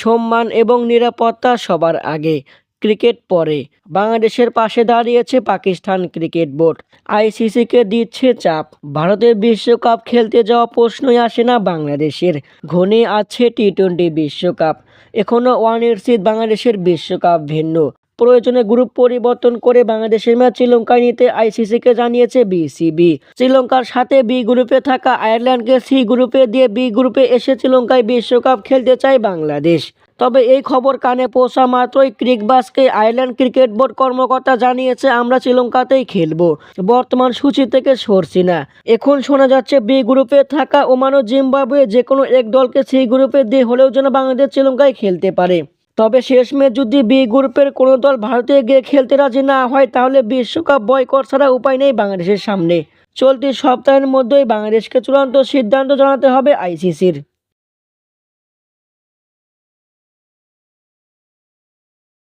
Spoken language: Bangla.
সম্মান এবং নিরাপত্তা সবার আগে। ক্রিকেট পরে। বাংলাদেশের পাশে দাঁড়িয়েছে পাকিস্তান ক্রিকেট বোর্ড। আইসিসিকে দিচ্ছে চাপ। ভারতের বিশ্বকাপ খেলতে যাওয়া প্রশ্নই আসে না বাংলাদেশের। ঘনে আছে টি টোয়েন্টি বিশ্বকাপ। এখনও ওয়ানের সিট বাংলাদেশের বিশ্বকাপ ভিন্ন। প্রয়োজনে গ্রুপ পরিবর্তন করে বাংলাদেশের ম্যাচ শ্রীলঙ্কায় নিতে আইসিসিকে জানিয়েছে বিসিবি। শ্রীলঙ্কার সাথে বি গ্রুপে থাকা আয়ারল্যান্ডকে সি গ্রুপে দিয়ে বি গ্রুপে এসে শ্রীলঙ্কায় বিশ্বকাপ খেলতে চায় বাংলাদেশ। তবে এই খবর কানে পৌঁছা মাত্রই ক্রিকবাসকে আয়ারল্যান্ড ক্রিকেট বোর্ড কর্মকর্তা জানিয়েছে, আমরা শ্রীলঙ্কাতেই খেলব। বর্তমান সূচি থেকে সরছি না। এখন শোনা যাচ্ছে, বি গ্রুপে থাকা ওমান জিম্বাবুয়ে যে কোনো এক দলকে সি গ্রুপে দিয়ে হলেও যেন বাংলাদেশ শ্রীলঙ্কায় খেলতে পারে। তবে শেষ শেষমেশ যদি বি গ্রুপের কোনো দল ভারতে গিয়ে খেলতে রাজি না হয়, তাহলে বিশ্বকাপ বয়কট ছাড়া উপায় নেই বাংলাদেশের সামনে। চলতি সপ্তাহের মধ্যেই বাংলাদেশকে চূড়ান্ত সিদ্ধান্ত জানাতে হবে আইসিসির।